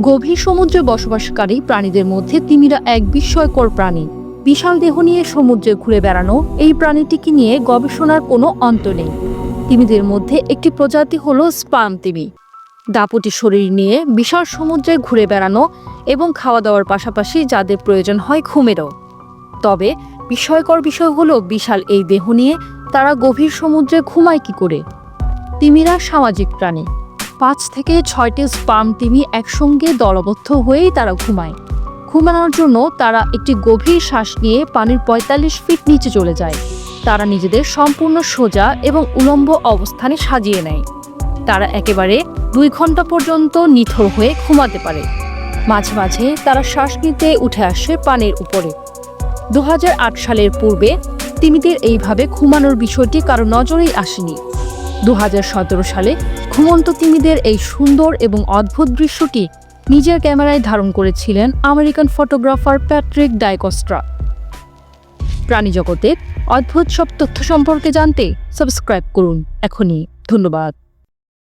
গভীর সমুদ্রে বসবাসকারী প্রাণীদের মধ্যে তিমিরা এক বিস্ময়কর প্রাণী। বিশাল দেহ নিয়ে সমুদ্রে ঘুরে বেড়ানো এই প্রাণীটিকে নিয়ে গবেষণার কোনো অন্ত নেই। তিমিদের মধ্যে একটি প্রজাতি হল স্পাম তিমি। দাপুটি শরীর নিয়ে বিশাল সমুদ্রে ঘুরে বেড়ানো এবং খাওয়া দাওয়ার পাশাপাশি যাদের প্রয়োজন হয় ঘুমেরও। তবে বিস্ময়কর বিষয় হলো বিশাল এই দেহ নিয়ে তারা গভীর সমুদ্রে ঘুমায় কি করে? তিমিরা সামাজিক প্রাণী। পাঁচ থেকে ছয়টি স্পাম তিমি একসঙ্গে দলবদ্ধ হয়েই তারা ঘুমায়। ঘুমানোর জন্য তারা একটি গভীর শ্বাস নিয়ে পানির পঁয়তাল্লিশ ফিট নিচে চলে যায়। তারা নিজেদের সম্পূর্ণ সোজা এবং উলম্ব অবস্থানে সাজিয়ে নেয়। তারা একেবারে দুই ঘণ্টা পর্যন্ত নিথর হয়ে ঘুমাতে পারে। মাঝে মাঝে তারা শ্বাস নিতে উঠে আসে পানির উপরে। দু হাজার আট সালের পূর্বে তিমিদের এইভাবে ঘুমানোর বিষয়টি কারও নজরেই আসেনি। দু হাজার সতেরো সালে ঘুমন্ত তিমিদের এই সুন্দর এবং অদ্ভুত দৃশ্যটি নিজের ক্যামেরায় ধারণ করেছিলেন আমেরিকান ফটোগ্রাফার প্যাট্রিক ডাইকস্ট্রা। প্রাণীজগতের অদ্ভুত সব তথ্য সম্পর্কে জানতে সাবস্ক্রাইব করুন। এখনই ধন্যবাদ।